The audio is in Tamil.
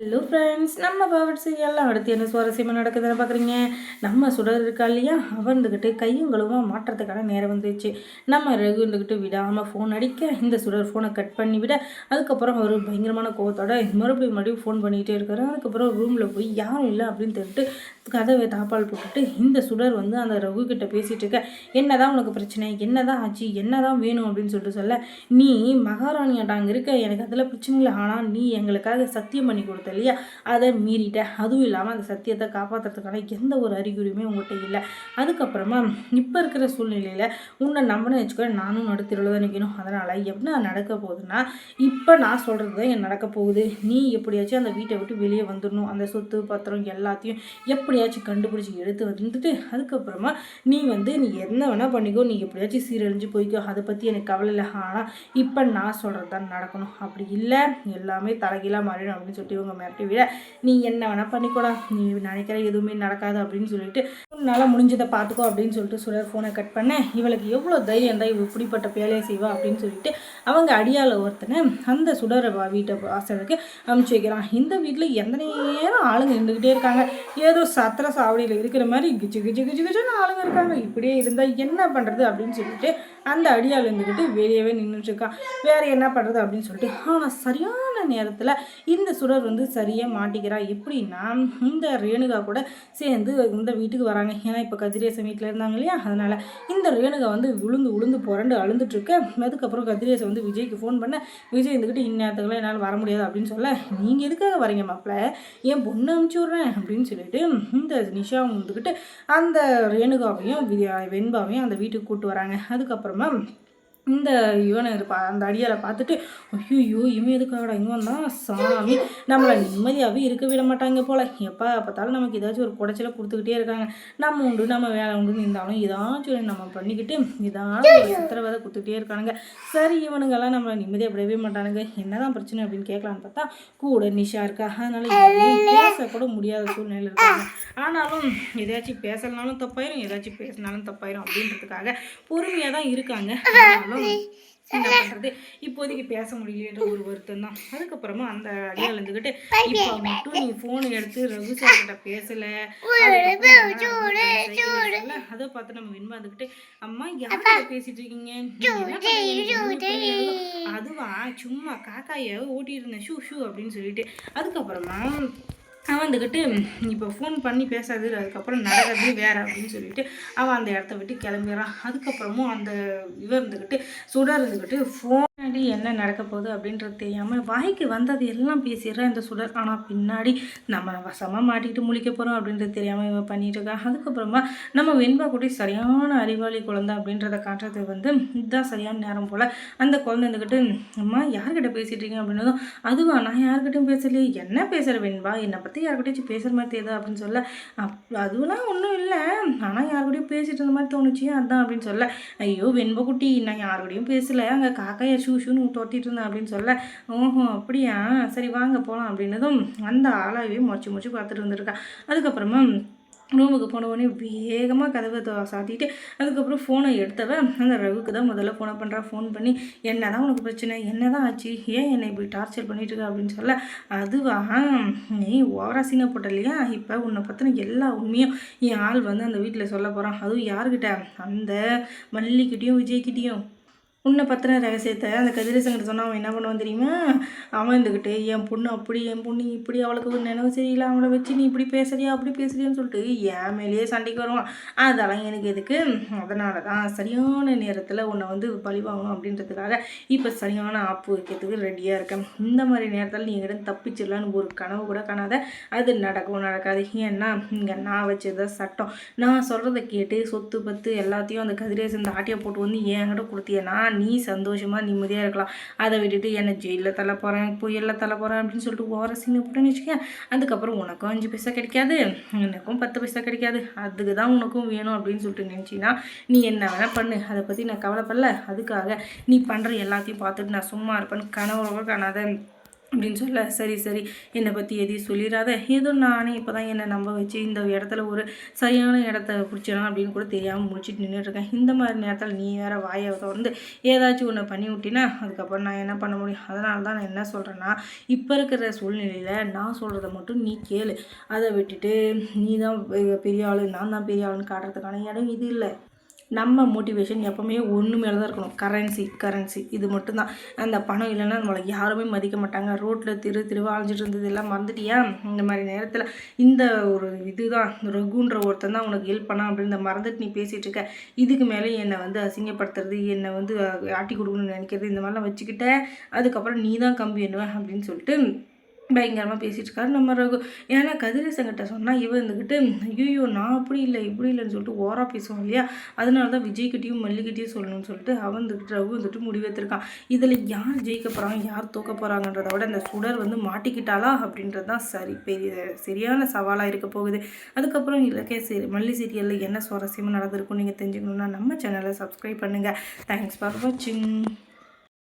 ஹலோ ஃப்ரெண்ட்ஸ் நம்ம பவர் சீரியல்லாம் அடுத்து என்ன சுவாரஸ்யமாக நடக்குதுன்னு பார்க்குறீங்க நம்ம சுடர் இருக்கா இல்லையா? அவர்ந்துக்கிட்டு இருந்துக்கிட்டு கையும் கழுவும் மாற்றத்துக்கான நேரம் வந்துருச்சு. நம்ம ரகு இருந்துக்கிட்டு விடாமல் ஃபோன் அடிக்க இந்த சுடர் ஃபோனை கட் பண்ணி விட அதுக்கப்புறம் அவர் பயங்கரமான கோவத்தோட மறுபடியும் மறுபடியும் ஃபோன் பண்ணிக்கிட்டே இருக்காரு. அதுக்கப்புறம் ரூமில் போய் யாரும் இல்லை அப்படின்னு தெரிவிட்டு கதவை தாப்பால் போட்டுட்டு இந்த சுடர் வந்து அந்த ரகு கிட்ட பேசிகிட்டு இருக்க. என்னதான் உனக்கு பிரச்சனை? என்னதான் ஆச்சு? என்னதான் வேணும்? அப்படின்னு சொல்லிட்டு சொல்ல நீ மகாராணியாட்ட அங்கே இருக்க. எனக்கு அதில் பிரச்சனை இல்லை. ஆனால் நீ எங்களுக்காக சத்தியம் பண்ணி கொடுத்த இல்லையா? அதை மீறிட்டேன். அதுவும் இல்லாமல் அந்த சத்தியத்தை காப்பாற்றுறதுக்கான எந்த ஒரு அறிகுறியுமே உங்கள்கிட்ட இல்லை. அதுக்கப்புறமா இப்போ இருக்கிற சூழ்நிலையில் உன்னை நம்பினு வச்சுக்க நானும் நடுத்திருவில் தான் நிற்கணும் அதனால் எப்படி நடக்க போகுதுன்னா இப்போ நான் சொல்கிறது தான் என் நடக்க போகுது. நீ எப்படியாச்சும் அந்த வீட்டை விட்டு வெளியே வந்துடணும். அந்த சொத்து பத்திரம் எல்லாத்தையும் எப்படியாச்சும் கண்டுபிடிச்சி எடுத்து வந்துட்டு அதுக்கப்புறமா நீ வந்து நீ என்ன வேணால் பண்ணிக்கோ. நீ எப்படியாச்சும் சீரழிஞ்சு போய்க்கோ. அதை பற்றி எனக்கு கவலை இல்லை. ஆனால் இப்போ நான் சொல்கிறது தான் நடக்கணும். அப்படி இல்லை. எல்லாமே தலைகீழாக மாறிடும் அப்படின்னு சொல்லிட்டு இவங்க மிரட்டி விட. நீ என்ன வேணால் பண்ணிக்கூடா. நீ நினைக்கிற எதுவுமே நடக்காது அப்படின்னு சொல்லிட்டு உன்னால் முடிஞ்சதை பார்த்துக்கோ அப்படின்னு சொல்லிட்டு சுடர் ஃபோனை கட் பண்ணேன். இவளுக்கு எவ்வளோ தைரியம் தான் இவள் இப்படிப்பட்ட வேலையை செய்வா அப்படின்னு சொல்லிட்டு அவங்க அடியால் ஒருத்தனை அந்த சுடரை வீட்டை வாசலுக்கு அமுச்சு வைக்கிறான். இந்த வீட்டில் எந்த நேரம் ஆளுங்க இருந்துக்கிட்டே இருக்காங்க. ஏதோ சத்திர சாவடியில் இருக்கிற மாதிரி கிச்சு கிச்சு கிச்சு கிச்சுன்னு ஆளுங்க இருக்காங்க. இப்படியே இருந்தால் என்ன பண்ணுறது அப்படின்னு சொல்லிட்டு அந்த அடியால் இருந்துக்கிட்டு வெளியவே நின்றுட்டு இருக்கான். என்ன பண்ணுறது அப்படின்னு சொல்லிட்டு ஆனால் சரியான நேரத்தில் இந்த சுடர் வந்து சரியாக மாட்டிக்கிறா? எப்படின்னா இந்த ரேணுகா கூட சேர்ந்து இந்த வீட்டுக்கு வராங்க. ஏன்னா இப்போ கதிரேசன் வீட்டில் இருந்தாங்க இல்லையா? அதனால் இந்த ரேணுகா வந்து விழுந்து விழுந்து புரண்டு அழுந்துட்டுருக்க. அதுக்கப்புறம் கதிரேசன் வந்து விஜய்க்கு ஃபோன் பண்ண விஜய் இருந்துக்கிட்டு இந்நேரத்துக்குலாம் என்னால் வர முடியாது அப்படின்னு சொல்ல நீங்கள் எதுக்காக வரீங்க மாப்பிள்ள என் பொண்ணு அனுப்பிச்சி விட்றேன் அப்படின்னு சொல்லிட்டு இந்த நிஷாவும் வந்துக்கிட்டு அந்த ரேணுகாவையும் வெண்பாவையும் அந்த வீட்டுக்கு கூப்பிட்டு வராங்க. அதுக்கப்புறமா இந்த இவனை இருப்பா அந்த அடியாரை பார்த்துட்டு ஐயோ இவன் எதுக்காகடா? இவன் தான் சாமி. நம்மளை நிம்மதியாகவே இருக்க விட மாட்டாங்க போல. எப்போ பார்த்தாலும் நமக்கு ஏதாச்சும் ஒரு குடைச்சல கொடுத்துக்கிட்டே இருக்காங்க. நம்ம உண்டு நம்ம வேலை உண்டுன்னு இருந்தாலும் ஏதாச்சும் நம்ம பண்ணிக்கிட்டு இதான் ஒரு சித்திரவதை கொடுத்துக்கிட்டே இருக்கானுங்க. சரி இவனுங்கெல்லாம் நம்மளை நிம்மதியாக விடவே மாட்டானுங்க. என்னதான் பிரச்சனை அப்படின்னு கேட்கலான்னு பார்த்தா கூட நிஷா இருக்கா. அதனால பேசக்கூட முடியாத சூழ்நிலையில் இருக்காங்க. ஆனாலும் எதாச்சும் பேசலனாலும் தப்பாயிரும் ஏதாச்சும் பேசினாலும் தப்பாயிரும் அப்படின்றதுக்காக பொறுமையாக தான் இருக்காங்க. ஆனாலும் என்ன பண்ணுறது இப்போதைக்கு பேச முடியலன்ற ஒரு வருத்தம் தான் அதுக்கப்புறமா அந்த அடியால் இருந்துக்கிட்டு இப்போ மட்டும் நீ ஃபோன் எடுத்து ரகு சார் கிட்ட பேசல. அதை பார்த்து நம்ம வெண்பா இருந்துக்கிட்டு அம்மா யார்கிட்ட பேசிட்டு இருக்கீங்க? நீங்க என்ன பண்றீங்க? எனக்கு தெரியாது." அதுவா? சும்மா காக்காயை ஓட்டிட்டு இருந்தேன். ஷூ ஷூ அப்படின்னு சொல்லிட்டு. அதுக்கப்புறமா அவன் வந்துக்கிட்டு இப்போ ஃபோன் பண்ணி பேசாது அதுக்கப்புறம் நடக்கிறது வேற அப்படின்னு சொல்லிட்டு அவன் அந்த இடத்த விட்டு கிளம்பிடுறான் அதுக்கப்புறமும் அந்த இவர் இருந்துக்கிட்டு சுடர் இருந்துக்கிட்டு ஃபோன் பின்னாடி என்ன நடக்க போகுது? அப்படின்றது தெரியாமல் வாய்க்கு வந்தது எல்லாம் பேசிடுறான் இந்த சுடர். ஆனால் பின்னாடி நம்ம வசமாக மாட்டிக்கிட்டு முழிக்க போகிறோம் அப்படின்றது தெரியாமல் இவன் பண்ணிட்டு இருக்கான் அதுக்கப்புறமா நம்ம வெண்பா குட்டி சரியான அறிவாளி குழந்தை அப்படின்றத காட்டுறது வந்து இதுதான் சரியான நேரம் போல். அந்த குழந்தை இருந்துக்கிட்டு அம்மா யார்கிட்ட பேசிட்டு இருக்கீங்க? அப்படின்னதும் அதுவா நான் யார்கிட்டையும் பேசலையே. என்ன பேசுகிற வெண்பா? என்னை பற்றி யார்கிட்டயும் பேசுகிற மாதிரி தெரியுது அப்படின்னு சொல்ல. அப் அதுவெல்லாம் ஒன்றும் இல்லை. ஆனால் யார்கிட்டயும் பேசிட்டு இருந்த மாதிரி தோணுச்சு. அதான் அப்படின்னு சொல்ல. ஐயோ வெண்பகுட்டி நான் யாருக்கிட்டையும் பேசலை. அங்கே காக்காயை ஷூ ஷூன்னு தொட்டிட்டு இருந்தேன் அப்படின்னு சொல்ல. ஓஹோ அப்படியா? சரி வாங்க போகலாம் அப்படின்னதும் அந்த ஆளாவே மொச்சு மொச்சு பார்த்துட்டு இருந்திருக்கா அதுக்கப்புறமா ரூமுக்கு போன உடனே வேகமாக கதவை சாத்திட்டு அதுக்கப்புறம் ஃபோனை எடுத்தவன் அந்த ரகுக்கு தான் முதல்ல ஃபோனை பண்ணுறா ஃபோன் பண்ணி என்ன தான் உனக்கு பிரச்சனை? என்ன தான் ஆச்சு? ஏன் என்னை இப்படி டார்ச்சர் பண்ணிட்டு இருக்க? அப்படின்னு சொல்ல அதுவா? நீ ஓவரா சீனை போட்ட இல்லையா இப்போ உன்னை பற்றின எல்லா உண்மையும் என் ஆள் வந்து அந்த வீட்டில் சொல்ல போகிறான் அதுவும் யாருக்கிட்ட அந்த மல்லிக்கிட்டேயும் விஜய்கிட்டேயும். உன்னை பற்றின ரகசியத்தை அந்த கதிரேசங்கிட்ட சொன்னால் அவன் என்ன பண்ணுவான் தெரியுமா? அவன் இருந்துக்கிட்டு என் பொண்ணு அப்படி என் பொண்ணு இப்படி அவளுக்கு ஒரு நினைவு சரியில்லை. அவளை வச்சு நீ இப்படி பேசுறியா அப்படி பேசுறியான்னு சொல்லிட்டு என் மேலேயே சண்டைக்கு வருவான். அதெல்லாம் எனக்கு எதுக்கு? அதனால தான் சரியான நேரத்தில் உன்னை வந்து பழி வாங்கணும் அப்படின்றதுக்காக இப்போ சரியான ஆப்பு வைக்கிறதுக்கு ரெடியாக இருக்கேன். இந்த மாதிரி நேரத்தில் நீ எங்கிட்ட தப்பிச்சிடலான்னு ஒரு கனவு கூட காணாத. அது நடக்கவும் நடக்காது. ஏன்னா இங்கே நான் வச்சது சட்டம். நான் சொல்கிறத கேட்டு சொத்து பத்து எல்லாத்தையும் அந்த கதிரேசன் இந்த ஆட்டியை போட்டு வந்து என்கிட்ட நான் நீ சந்தோஷமாக நிம்மதியாக இருக்கலாம். அதை விட்டுட்டு என்னை ஜெயிலில் தள்ள போகிறேன் புயலில் தள்ள போகிறேன் அப்படின்னு சொல்லிட்டு ஓர சீனை போட்டுன்னு வச்சுக்கேன் அதுக்கப்புறம் உனக்கும் அஞ்சு பைசா கிடைக்காது எனக்கும் பத்து பைசா கிடைக்காது. அதுக்கு தான் உனக்கும் வேணும் அப்படின்னு சொல்லிட்டு நினச்சின்னா நீ என்ன வேணால் பண்ணு. அதை பற்றி நான் கவலைப்படல. அதுக்காக நீ பண்ணுற எல்லாத்தையும் பார்த்துட்டு நான் சும்மா இருப்பேன்னு கனவு காணாத. அப்படின்னு சொல்ல சரி சரி என்னை பற்றி எதையும் சொல்லிடாத. ஏதோ நானே இப்போ தான் என்னை நம்ப வச்சு இந்த இடத்துல ஒரு சரியான இடத்த பிடிச்சிடலாம் அப்படின்னு கூட தெரியாமல் முடிச்சுட்டு நின்றுட்டுருக்கேன் இந்த மாதிரி நேரத்தில் நீ வேறு வாயை திறந்து ஏதாச்சும் ஒன்று பண்ணி விட்டினா அதுக்கப்புறம் நான் என்ன பண்ண முடியும்? அதனால தான் நான் என்ன சொல்கிறேன்னா இப்போ இருக்கிற சூழ்நிலையில் நான் சொல்கிறத மட்டும் நீ கேளு. அதை விட்டுட்டு நீ தான் பெரிய ஆள் நான் தான் பெரிய ஆளுன்னு காட்டுறதுக்கான இடம் இது இல்லை. நம்ம மோட்டிவேஷன் எப்போவுமே ஒன்று மேலே தான் இருக்கணும். கரன்சி கரன்சி இது மட்டும்தான். அந்த பணம் இல்லைன்னா நம்மளை யாருமே மதிக்க மாட்டாங்க. ரோட்டில் திரு திருவா அழிஞ்சிட்டு இருந்தது எல்லாம் மறந்துட்டியா? இந்த மாதிரி நேரத்தில் இந்த ஒரு இதுதான். ரகுன்ற ஒருத்தன் தான் உனக்கு ஹெல்ப் பண்ணா அப்படின்னு மறந்துட்டு நீ பேசிகிட்டு இருக்க. இதுக்கு மேலே என்னை வந்து அசிங்கப்படுத்துறது என்னை வந்து ஆட்டி கொடுக்கணும்னு நினைக்கிறது இந்த மாதிரிலாம் வச்சுக்கிட்ட. அதுக்கப்புறம் நீ தான் கம்பி என்னவேன் அப்படின்னு சொல்லிட்டு பயங்கரமாக பேசிகிட்டு இருக்காரு. நம்ம ரகு ஏன்னா கதிரேசங்கிட்ட சொன்னால் இவன் இருந்துக்கிட்டு ஐயோ நான் அப்படி இல்லை இப்படி இல்லைன்னு சொல்லிட்டு ஓராக பேசுவான் இல்லையா? அதனால தான் விஜய்கிட்டையும் மல்லிகிட்டையும் சொல்லணும்னு சொல்லிட்டு அவன் வந்துக்கிட்டு ரகு வந்துட்டு முடிவெடுத்திருக்கான் இதில் யார் ஜெயிக்க போகிறாங்க யார் தூக்க போகிறாங்கன்றத விட இந்த சுடர் வந்து மாட்டிக்கிட்டாளா அப்படின்றது தான் சரி பெரிய சரியான சவாலாக இருக்க போகுது. அதுக்கப்புறம் இலக்கே சரி மல்லி சீரியலில் என்ன சுவாரஸ்யமாக நடந்திருக்கும் நீங்கள் தெரிஞ்சுக்கணுன்னா நம்ம சேனலை சப்ஸ்கிரைப் பண்ணுங்கள் தேங்க்ஸ் ஃபார் வாட்சிங்